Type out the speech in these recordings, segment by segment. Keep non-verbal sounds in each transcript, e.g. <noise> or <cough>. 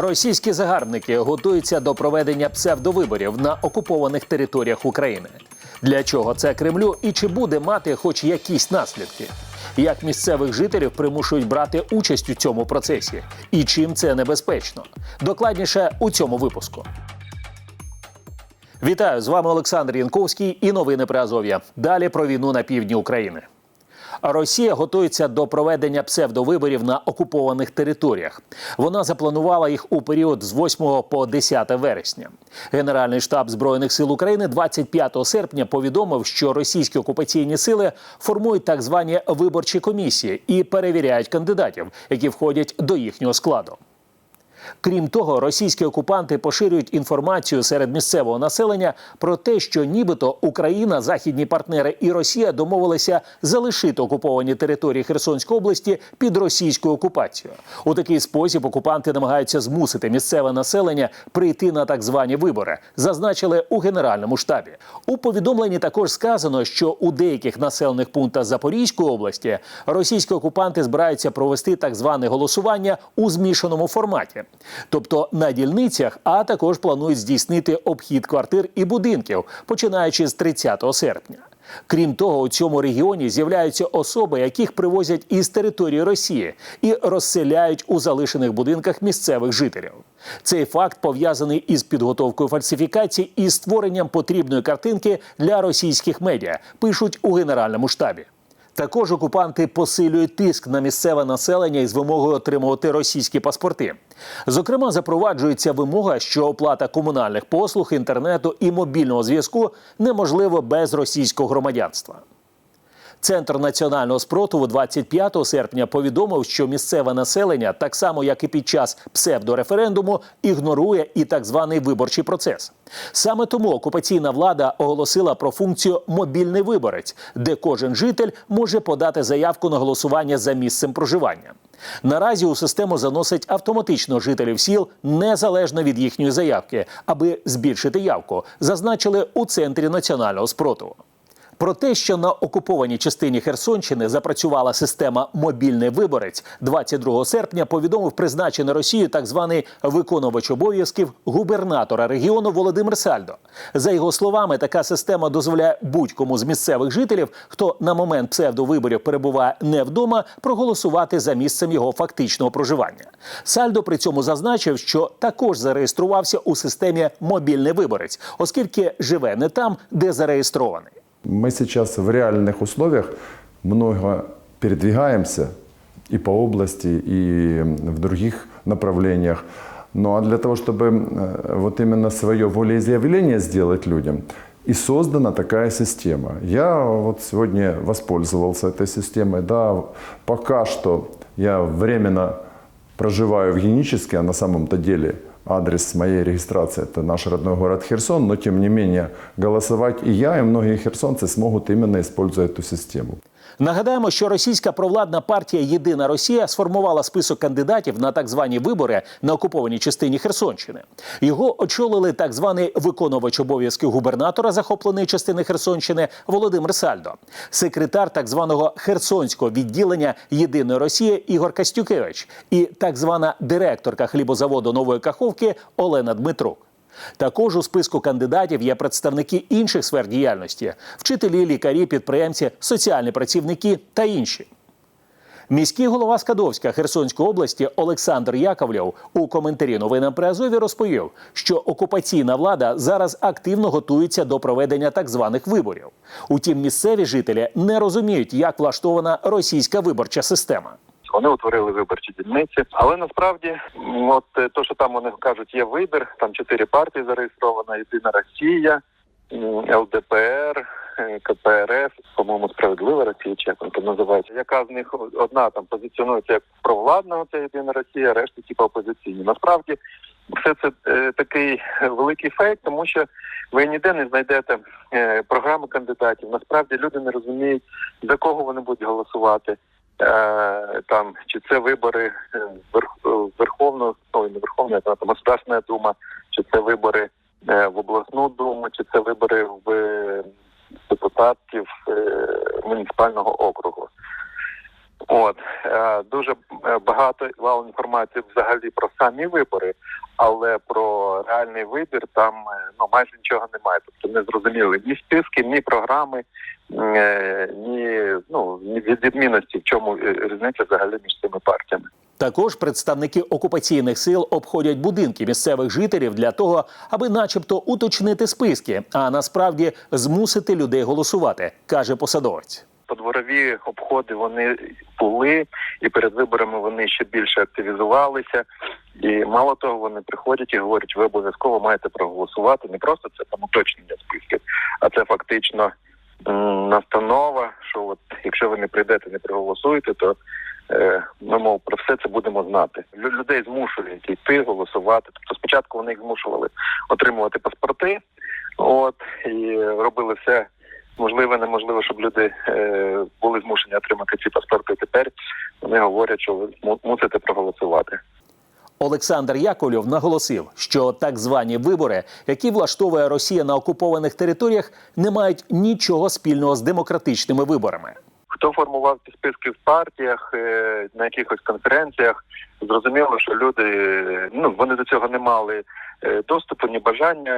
Російські загарбники готуються до проведення псевдовиборів на окупованих територіях України. Для чого це Кремлю і чи буде мати хоч якісь наслідки? Як місцевих жителів примушують брати участь у цьому процесі? І чим це небезпечно? Докладніше у цьому випуску. Вітаю з вами Олександр Янковський і новини Азов'я. Далі про війну на півдні України. Росія готується до проведення псевдовиборів на окупованих територіях. Вона запланувала їх у період з 8 по 10 вересня. Генеральний штаб збройних сил України 25 серпня повідомив, що російські окупаційні сили формують так звані виборчі комісії і перевіряють кандидатів, які входять до їхнього складу. Крім того, російські окупанти поширюють інформацію серед місцевого населення про те, що нібито Україна, західні партнери і Росія домовилися залишити окуповані території Херсонської області під російською окупацією. У такий спосіб окупанти намагаються змусити місцеве населення прийти на так звані вибори, зазначили у генеральному штабі. У повідомленні також сказано, що у деяких населених пунктах Запорізької області російські окупанти збираються провести так зване голосування у змішаному форматі. Тобто на дільницях, а також планують здійснити обхід квартир і будинків, починаючи з 30 серпня. Крім того, у цьому регіоні з'являються особи, яких привозять із території Росії і розселяють у залишених будинках місцевих жителів. Цей факт пов'язаний із підготовкою фальсифікацій і створенням потрібної картинки для російських медіа, пишуть у генеральному штабі. Також окупанти посилюють тиск на місцеве населення із вимогою отримувати російські паспорти. Зокрема, запроваджується вимога, що оплата комунальних послуг, інтернету і мобільного зв'язку неможливо без російського громадянства. Центр національного спротиву 25 серпня повідомив, що місцеве населення, так само як і під час псевдореферендуму, ігнорує і так званий виборчий процес. Саме тому окупаційна влада оголосила про функцію мобільний виборець, де кожен житель може подати заявку на голосування за місцем проживання. Наразі у систему заносять автоматично жителів сіл незалежно від їхньої заявки, аби збільшити явку, зазначили у центрі національного спротиву. Про те, що на окупованій частині Херсонщини запрацювала система мобільний виборець, 22 серпня повідомив призначений Росією так званий виконувач обов'язків губернатора регіону Володимир Сальдо. За його словами, така система дозволяє будь-кому з місцевих жителів, хто на момент псевдовиборів перебуває не вдома, проголосувати за місцем його фактичного проживання. Сальдо при цьому зазначив, що також зареєструвався у системі мобільний виборець, оскільки живе не там, де зареєстрований. Мы сейчас в реальных условиях много передвигаемся и по области, и в других направлениях. Ну а для того, чтобы э, вот именно свое волеизъявление сделать людям, и создана такая система. Я вот сегодня воспользовался этой системой. Да, пока что я временно проживаю в Геническе, а на самом-то деле адрес моей регистрации – это наш родной город Херсон, но тем не менее голосовать и я, и многие херсонцы смогут именно используя эту систему. Нагадаємо, що російська провладна партія Єдина Росія сформувала список кандидатів на так звані вибори на окупованій частині Херсонщини. Його очолили так званий виконувач обов'язків губернатора захопленої частини Херсонщини Володимир Сальдо, секретар так званого Херсонського відділення Єдиної Росії Ігор Кастюкевич і так звана директорка хлібозаводу Нової Каховки Олена Дмитрук. Також у списку кандидатів є представники інших сфер діяльності: вчителі, лікарі, підприємці, соціальні працівники та інші. Міський голова Скадовська Херсонської області Олександр Яковлєв у коментарі новинам при Азові розповів, що окупаційна влада зараз активно готується до проведення так званих виборів. Утім, місцеві жителі не розуміють, як влаштована російська виборча система. Вони утворили виборчі дільниці, але насправді, от е, то, що там вони кажуть, є вибір. Там чотири партії зареєстрована: Єдина Росія, ЛДПР, е, КПРФ, по-моєму, справедлива Росія, чи як вони там називається. Яка з них одна там позиціонується як провладна, це єдина Росія, решта типу опозиційні. Насправді все це е, такий великий фейк, тому що ви ніде не знайдете е, програми кандидатів. Насправді люди не розуміють за кого вони будуть голосувати. Е, там чи це вибори е, е, Верховну, ой, не Верховна, там Государственна Дума, чи це вибори в обласну думу, чи це вибори в депутатів муніципального округу. От е, дуже е, багато вал інформації взагалі про самі вибори, але про реальний вибір там е, ну майже нічого немає. Тобто не зрозуміли ні списки, ні програми, ні ну ні відмінності, в чому різниця взагалі між цими партіями. Також представники окупаційних сил обходять будинки місцевих жителів для того, аби, начебто, уточнити списки, а насправді змусити людей голосувати, каже посадовець. Подворові обходи вони були, і перед виборами вони ще більше активізувалися. І мало того, вони приходять і говорять, ви обов'язково маєте проголосувати. Не просто це там уточнення списків, а це фактично настанова, що от якщо ви не прийдете, не проголосуєте, то е, ми мов про все це будемо знати. Лю- Людей змушують йти голосувати. Тобто спочатку вони їх змушували отримувати паспорти, от і робили все можливе, неможливо, щоб люди е, були змушені отримати ці паспорти. Тепер вони говорять, що ви му- мусите проголосувати. Олександр Яковлєв наголосив, що так звані вибори, які влаштовує Росія на окупованих територіях, не мають нічого спільного з демократичними виборами. Хто формував ці списки в партіях, е, на якихось конференціях, зрозуміло, що люди ну вони до цього не мали доступу, ні бажання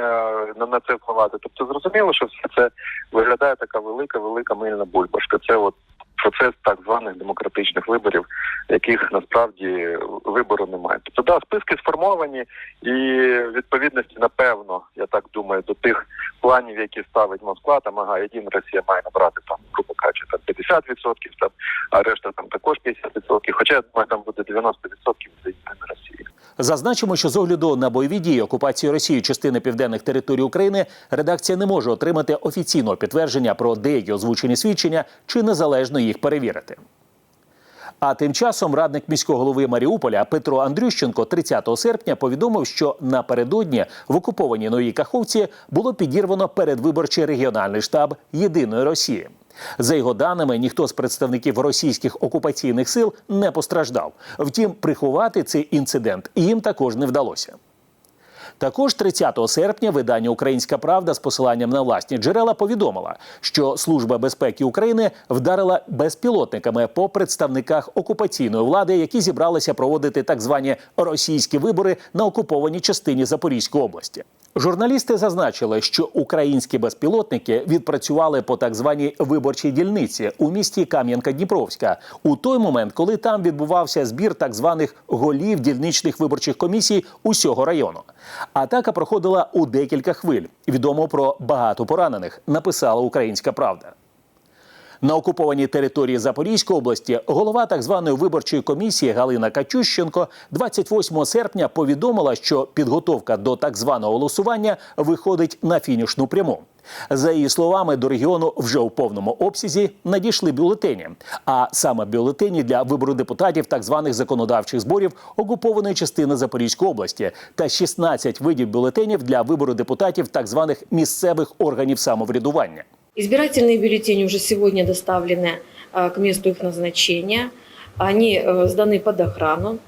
е, на, це впливати. Тобто зрозуміло, що все це виглядає така велика, велика мильна бульбашка. Це от процес так званих демократичних виборів, яких насправді вибору немає. Тобто, да, списки сформовані, і відповідності, напевно, я так думаю, до тих планів, які ставить Москва, там ага, єдина Росія має набрати там, грубо кажучи, там 50%, там, а решта там також 50%. Хоча я думаю, там буде 90% за єдина Росії. Зазначимо, що з огляду на бойові дії окупації Росії частини південних територій України редакція не може отримати офіційного підтвердження про деякі озвучені свідчення чи незалежно їх перевірити. А тим часом радник міського голови Маріуполя Петро Андрющенко 30 серпня повідомив, що напередодні в окупованій Новій Каховці було підірвано передвиборчий регіональний штаб Єдиної Росії. За його даними, ніхто з представників російських окупаційних сил не постраждав. Втім, приховати цей інцидент їм також не вдалося. Також 30 серпня видання Українська Правда з посиланням на власні джерела повідомила, що Служба безпеки України вдарила безпілотниками по представниках окупаційної влади, які зібралися проводити так звані російські вибори на окупованій частині Запорізької області. Журналісти зазначили, що українські безпілотники відпрацювали по так званій виборчій дільниці у місті Кам'янка-Дніпровська у той момент, коли там відбувався збір так званих голів дільничних виборчих комісій усього району. Атака проходила у декілька хвиль. Відомо про багато поранених, написала Українська Правда. На окупованій території Запорізької області голова так званої виборчої комісії Галина Качущенко 28 серпня повідомила, що підготовка до так званого голосування виходить на фінішну пряму. За її словами, до регіону вже у повному обсязі надійшли бюлетені, а саме бюлетені для вибору депутатів так званих законодавчих зборів окупованої частини Запорізької області та 16 видів бюлетенів для вибору депутатів так званих місцевих органів самоврядування. Избирательные бюллетени уже сегодня доставлены а, к месту их назначения. Они э, сданы под охрану.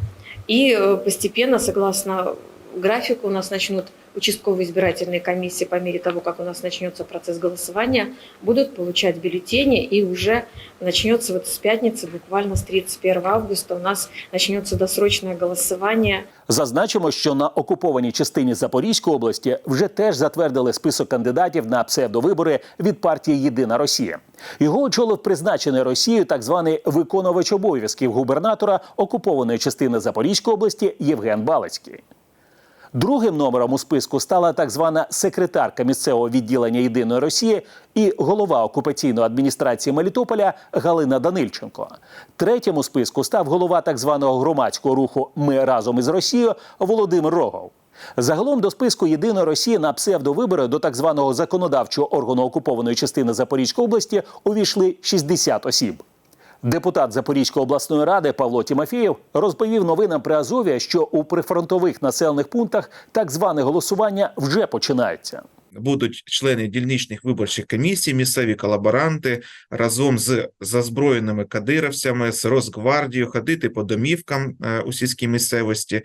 И э, постепенно, согласно графику, у нас начнут участковые избирательные комиссии по мере того, как у нас начнется процесс голосования, будут получать бюллетени. И уже начнется вот с пятницы, буквально с 31 августа, у нас начнется досрочное голосование Зазначимо, що на окупованій частині Запорізької області вже теж затвердили список кандидатів на псевдовибори від партії Єдина Росія. Його очолив призначений Росією так званий виконувач обов'язків губернатора окупованої частини Запорізької області Євген Балицький. Другим номером у списку стала так звана секретарка місцевого відділення Єдиної Росії і голова окупаційної адміністрації Мелітополя Галина Данильченко. Третім у списку став голова так званого громадського руху Ми разом із Росією Володимир Рогов. Загалом до списку Єдиної Росії на псевдовибори до так званого законодавчого органу окупованої частини Запорізької області увійшли 60 осіб. Депутат Запорізької обласної ради Павло Тімофєєв розповів новинам при Азові, що у прифронтових населених пунктах так зване голосування вже починається. будуть члени дільничних виборчих комісій, місцеві колаборанти разом з зазброєними кадировцями, з Росгвардією ходити по домівкам е, у сільській місцевості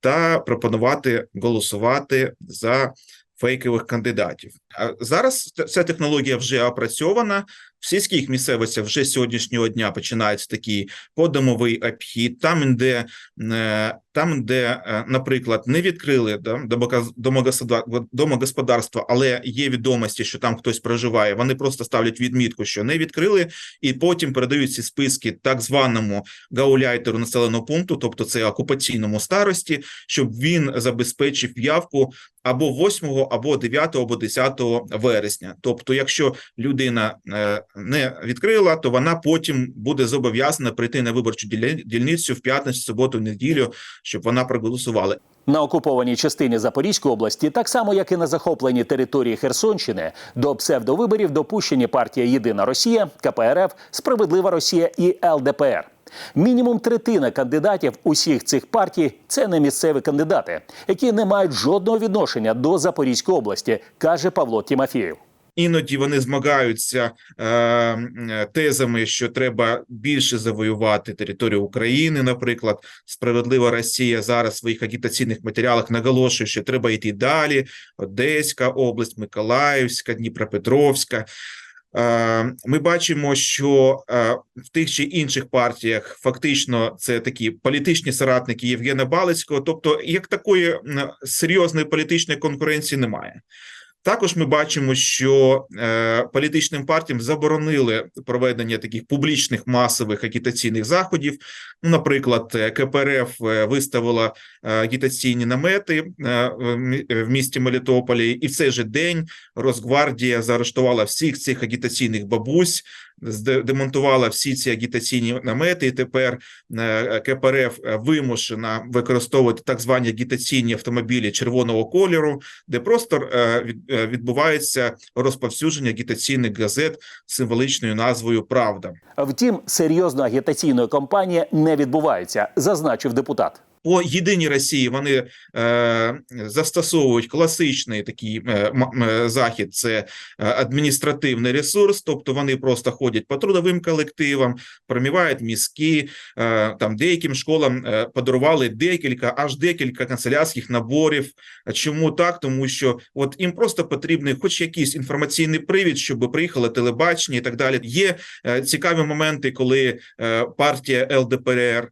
та пропонувати голосувати за фейкових кандидатів. А зараз ця технологія вже опрацьована. В сільських місцевостях вже сьогоднішнього дня починається такий подомовий обхід, там, де е, там, де, е, наприклад, не відкрили домогосподарства, але є відомості, що там хтось проживає. Вони просто ставлять відмітку, що не відкрили, і потім передають ці списки так званому гауляйтеру населеного пункту, тобто це окупаційному старості, щоб він забезпечив явку або 8, або 9, або 10 вересня. Тобто, якщо людина е, не відкрила, то вона потім буде зобов'язана прийти на виборчу дільницю в п'ятницю, суботу, неділю, щоб вона проголосувала. На окупованій частині Запорізької області, так само як і на захопленій території Херсонщини, до псевдовиборів допущені партія Єдина Росія, КПРФ, Справедлива Росія і ЛДПР. Мінімум третина кандидатів усіх цих партій це не місцеві кандидати, які не мають жодного відношення до Запорізької області, каже Павло Тімофєєв. Іноді вони змагаються е, е, тезами, що треба більше завоювати територію України. Наприклад, справедлива Росія зараз в своїх агітаційних матеріалах наголошує, що треба йти далі. Одеська область, Миколаївська, Дніпропетровська. Е, Ми бачимо, що е, в тих чи інших партіях фактично це такі політичні соратники Євгена Балицького, тобто як такої серйозної політичної конкуренції немає. Також ми бачимо, що е, політичним партіям заборонили проведення таких публічних масових агітаційних заходів. Ну, наприклад, е, КПРФ е, виставила е, агітаційні намети е, в мі- в місті Мелітополі, і в цей же день Росгвардія заарештувала всіх цих агітаційних бабусь, демонтувала всі ці агітаційні намети. І тепер е, КПРФ вимушена використовувати так звані агітаційні автомобілі червоного кольору, де просто е, від- е, відбувається розповсюдження агітаційних газет з символичною назвою Правда. Втім, серйозної агітаційної кампанії не відбувається, зазначив депутат. По єдиній Росії вони е, застосовують класичний такий е, м- захід. Це е, адміністративний ресурс, тобто вони просто ходять по трудовим колективам, промивають мізки. Е, там деяким школам е, подарували декілька, аж декілька канцелярських наборів. Чому так? Тому що от їм просто потрібний, хоч якийсь інформаційний привід, щоб приїхало телебачення і так далі. Є е, цікаві моменти, коли е, партія ЛДПР е,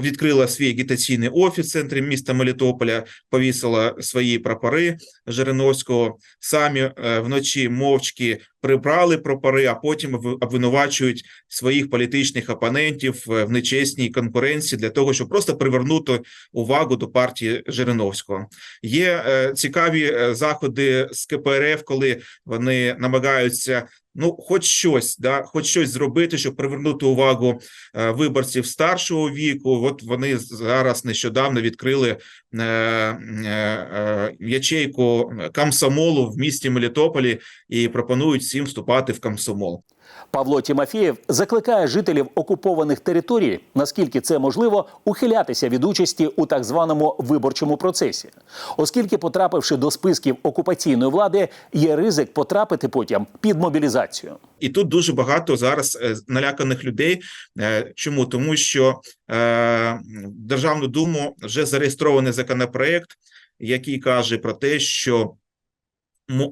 відкрила свій агітаційний офіс в центрі міста Мелітополя, повісила свої прапори Жириновського. Самі е, вночі мовчки прибрали прапори, а потім об- обвинувачують своїх політичних опонентів е, в нечесній конкуренції для того, щоб просто привернути увагу до партії Жириновського. Є е, цікаві е, заходи з КПРФ, коли вони намагаються. Ну, хоч щось, да, хоч щось зробити, щоб привернути увагу виборців старшого віку. От вони зараз нещодавно відкрили е, е, ячейку комсомолу в місті Мелітополі і пропонують всім вступати в комсомол. Павло Тімофєєв закликає жителів окупованих територій, наскільки це можливо, ухилятися від участі у так званому виборчому процесі, оскільки, потрапивши до списків окупаційної влади, є ризик потрапити потім під мобілізацію. І тут дуже багато зараз е, наляканих людей. Е, Чому? Тому що е, Державну Думу вже зареєстрований законопроект, який каже про те, що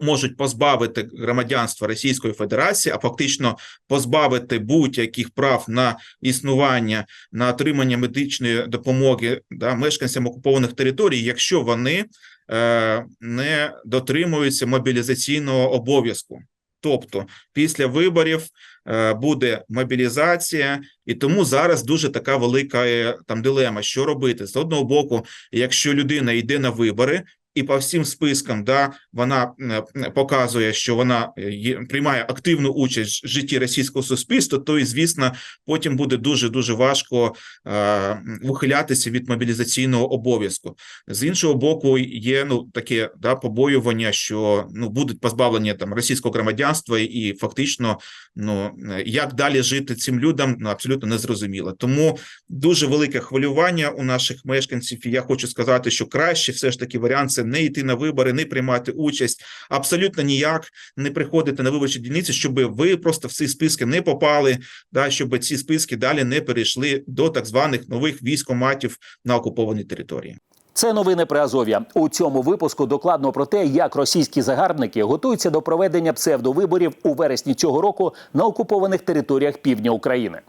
можуть позбавити громадянства Російської Федерації, а фактично позбавити будь-яких прав на існування, на отримання медичної допомоги да, мешканцям окупованих територій, якщо вони е, не дотримуються мобілізаційного обов'язку. Тобто після виборів е, буде мобілізація, і тому зараз дуже така велика е, там дилема, що робити з одного боку, якщо людина йде на вибори. І по всім спискам, да, вона е, показує, що вона е, приймає активну участь в житті російського суспільства. То і звісно, потім буде дуже дуже важко е, ухилятися від мобілізаційного обов'язку. З іншого боку, є ну таке да побоювання, що ну будуть позбавлені там російського громадянства, і фактично, ну як далі жити цим людям, ну абсолютно незрозуміло. Тому дуже велике хвилювання у наших мешканців. І я хочу сказати, що краще все ж таки варіант це не йти на вибори, не приймати участь, абсолютно ніяк не приходити на виборчі дільниці, щоб ви просто в ці списки не попали, да щоб ці списки далі не перейшли до так званих нових військоматів на окупованій території. Це новини при Азов'я. У цьому випуску докладно про те, як російські загарбники готуються до проведення псевдовиборів у вересні цього року на окупованих територіях півдня України.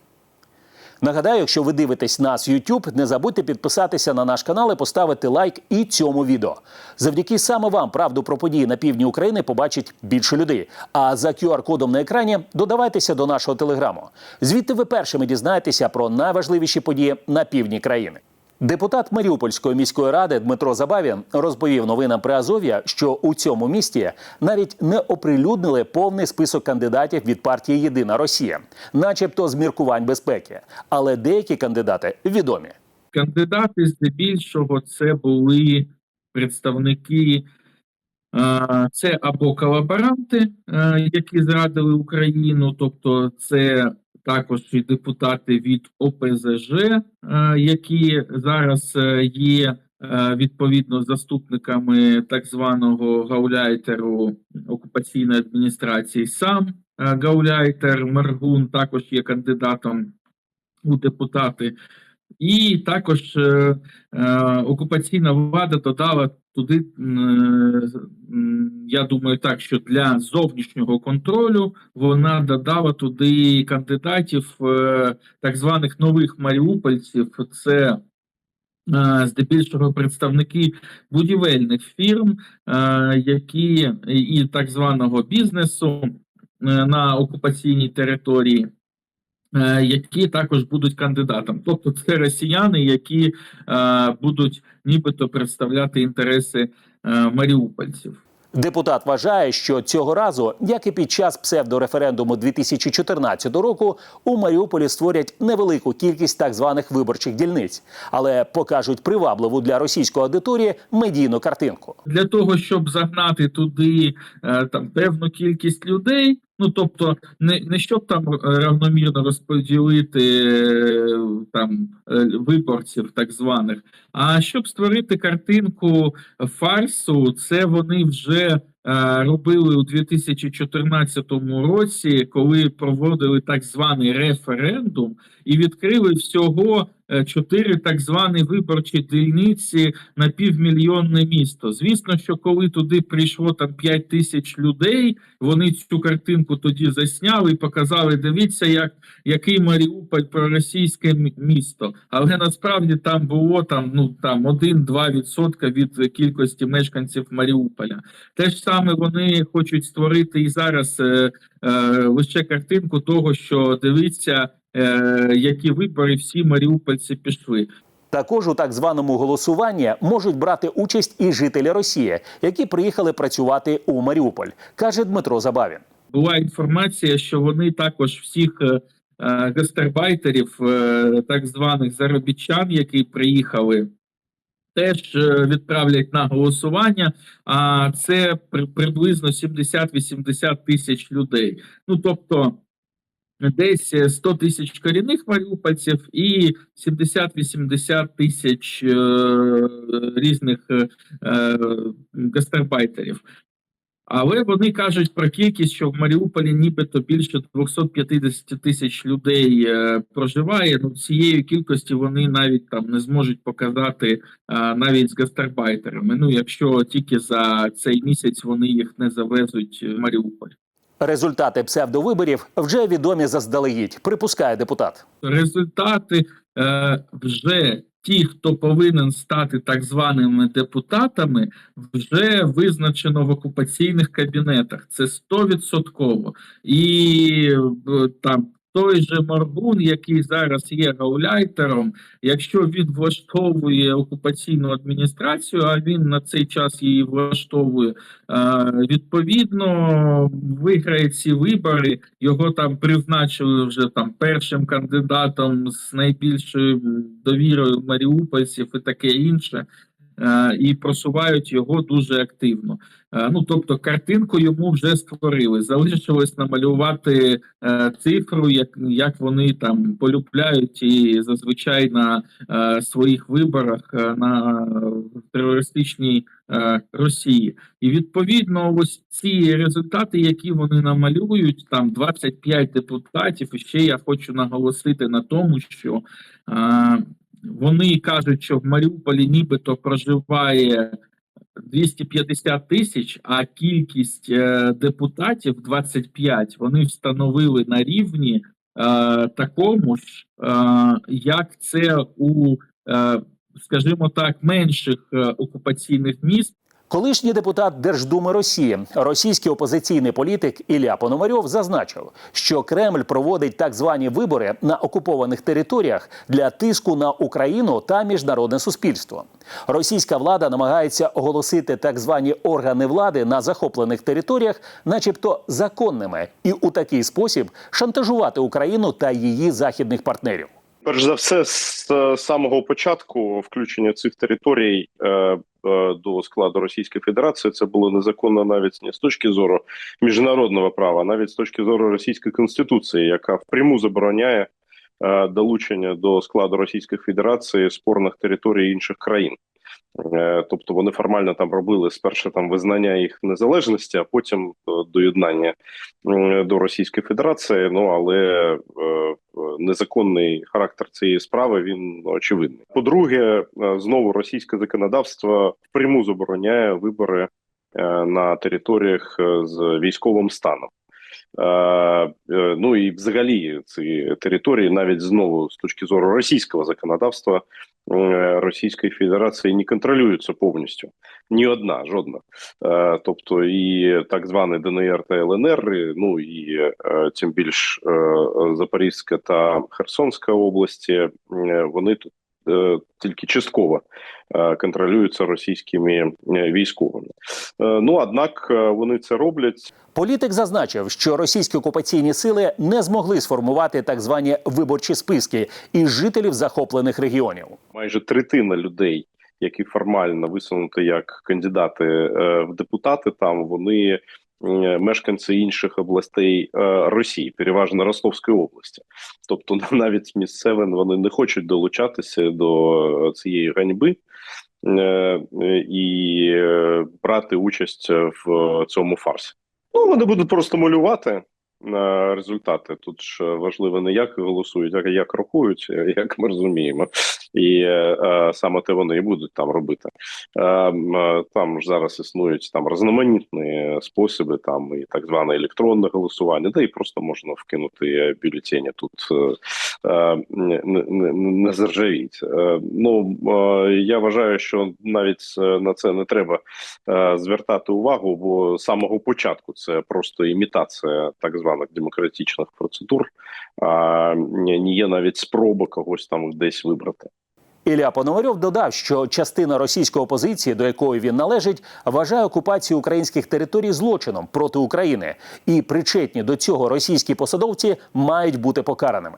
Нагадаю, якщо ви дивитесь нас YouTube, не забудьте підписатися на наш канал і поставити лайк і цьому відео. Завдяки саме вам правду про події на півдні України побачить більше людей. А за QR-кодом на екрані додавайтеся до нашого телеграму. Звідти ви першими дізнаєтеся про найважливіші події на півдні країни. Депутат Маріупольської міської ради Дмитро Забавін розповів новинам при Азов'я, що у цьому місті навіть не оприлюднили повний список кандидатів від партії Єдина Росія, начебто з міркувань безпеки. Але деякі кандидати відомі. Кандидати здебільшого це були представники, це або колаборанти, які зрадили Україну, тобто це також і депутати від ОПЗЖ, е, які зараз е, є е, відповідно заступниками так званого гауляйтеру окупаційної адміністрації. Сам гауляйтер Мергун також є кандидатом у депутати. І також е, е, окупаційна влада додала туди, е, я думаю, так, що для зовнішнього контролю вона додала туди кандидатів е, так званих нових маріупольців. Це е, здебільшого представники будівельних фірм, е, які і так званого бізнесу на окупаційній території які також будуть кандидатом. Тобто це росіяни, які е, будуть нібито представляти інтереси е, маріупольців. Депутат вважає, що цього разу, як і під час псевдореферендуму 2014 року, у Маріуполі створять невелику кількість так званих виборчих дільниць, але покажуть привабливу для російської аудиторії медійну картинку. Для того щоб загнати туди е, там певну кількість людей. Ну тобто, не, не щоб там е, равномірно розподілити е, там е, виборців, так званих, а щоб створити картинку фарсу, це вони вже робили у 2014 році, коли проводили так званий референдум і відкрили всього чотири так звані виборчі дільниці на півмільйонне місто. Звісно, що коли туди прийшло там 5 тисяч людей, вони цю картинку тоді засняли і показали. Дивіться, як який Маріуполь проросійське місто. Але насправді там було там ну там 1-2% від кількості мешканців Маріуполя. Те ж саме вони хочуть створити і зараз е, е, лише картинку того, що дивіться, е, які вибори всі маріупольці пішли. Також у так званому голосуванні можуть брати участь і жителі Росії, які приїхали працювати у Маріуполь, каже Дмитро Забавін. була інформація, що вони також всіх е, е, гастарбайтерів, е, так званих заробітчан, які приїхали, теж е, відправлять на голосування. А це при, приблизно 70-80 тисяч людей. Ну тобто. Десь е, 100 тисяч корінних маріупольців і 70-80 тисяч е, різних е, е, гастарбайтерів. Але вони кажуть про кількість, що в Маріуполі нібито більше 250 тисяч людей е, проживає. Ну цієї кількості вони навіть там не зможуть показати е, навіть з гастарбайтерами. Ну якщо тільки за цей місяць вони їх не завезуть в Маріуполь. Результати псевдовиборів вже відомі заздалегідь, припускає депутат. результати е, вже ті, хто повинен стати так званими депутатами, вже визначено в окупаційних кабінетах. Це стовідсотково. І е, там той же Моргун, який зараз є гауляйтером, якщо він влаштовує окупаційну адміністрацію, а він на цей час її влаштовує, е, відповідно виграє ці вибори. Його там призначили вже там першим кандидатом з найбільшою довірою маріупольців і таке інше. Е, І просувають його дуже активно. Е, Ну тобто, картинку йому вже створили. Залишилось намалювати е, цифру, як, як вони там полюбляють і зазвичай на своїх виборах на терористичній Росії. І відповідно, ось ці результати, які вони намалюють, там 25 депутатів. І ще я хочу наголосити на тому, що вони кажуть, що в Маріуполі нібито проживає 250 тисяч, а кількість е, депутатів 25 вони встановили на рівні е, такому ж, е, як це у, скажімо так, менших окупаційних міст. Колишній депутат Держдуми Росії, російський опозиційний політик Ілля Пономарьов зазначив, що Кремль проводить так звані вибори на окупованих територіях для тиску на Україну та міжнародне суспільство. Російська влада намагається оголосити так звані органи влади на захоплених територіях, начебто законними, і у такий спосіб шантажувати Україну та її західних партнерів. Перш за все, з самого початку включення цих територій е, до складу Російської Федерації це було незаконно навіть не з точки зору міжнародного права, а навіть з точки зору Російської конституції, яка впряму забороняє е, долучення до складу Російської Федерації спорних територій інших країн. Е, Тобто вони формально там робили спершу там визнання їх незалежності, а потім е, доєднання до Російської Федерації. Ну але е, незаконний характер цієї справи він очевидний. По-друге, знову російське законодавство впряму забороняє вибори на територіях з військовим станом. Е, Ну і взагалі ці території, навіть знову з точки зору російського законодавства е, Російської Федерації не контролюються повністю. Ні одна, жодна. Е, Тобто і так званий ДНР та ЛНР, ну і тим більш Запорізька та Херсонська області, вони тут тільки частково е, контролюються російськими е, військовими. Е, Ну однак вони це роблять Політик зазначив, що російські окупаційні сили не змогли сформувати так звані виборчі списки із жителів захоплених регіонів. майже третина людей, які формально висунуті як кандидати в депутати, там вони мешканці інших областей е, Росії, переважно Ростовської області. Тобто <laughs> навіть місцевим вони не хочуть долучатися до цієї ганьби. е, е, І е, брати участь в цьому фарсі. Ну вони будуть просто малювати на результати. Тут ж важливо не як голосують, а як рахують, е, як ми розуміємо. І е, е, саме те вони і будуть там робити. Е, там ж зараз існують там різноманітні способи, там і так зване електронне голосування, де і просто можна вкинути бюлетені тут не, не, не- заржавіть. Ну я вважаю, що навіть на це не треба звертати увагу, бо з самого початку це просто імітація так званих демократичних процедур, а не є навіть спроба когось там десь вибрати. Ілля Пономарьов додав, що частина російської опозиції, до якої він належить, вважає окупацію українських територій злочином проти України, і причетні до цього російські посадовці мають бути покараними.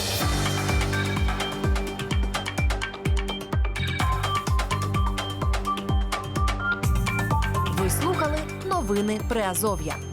Новини Приазов'я.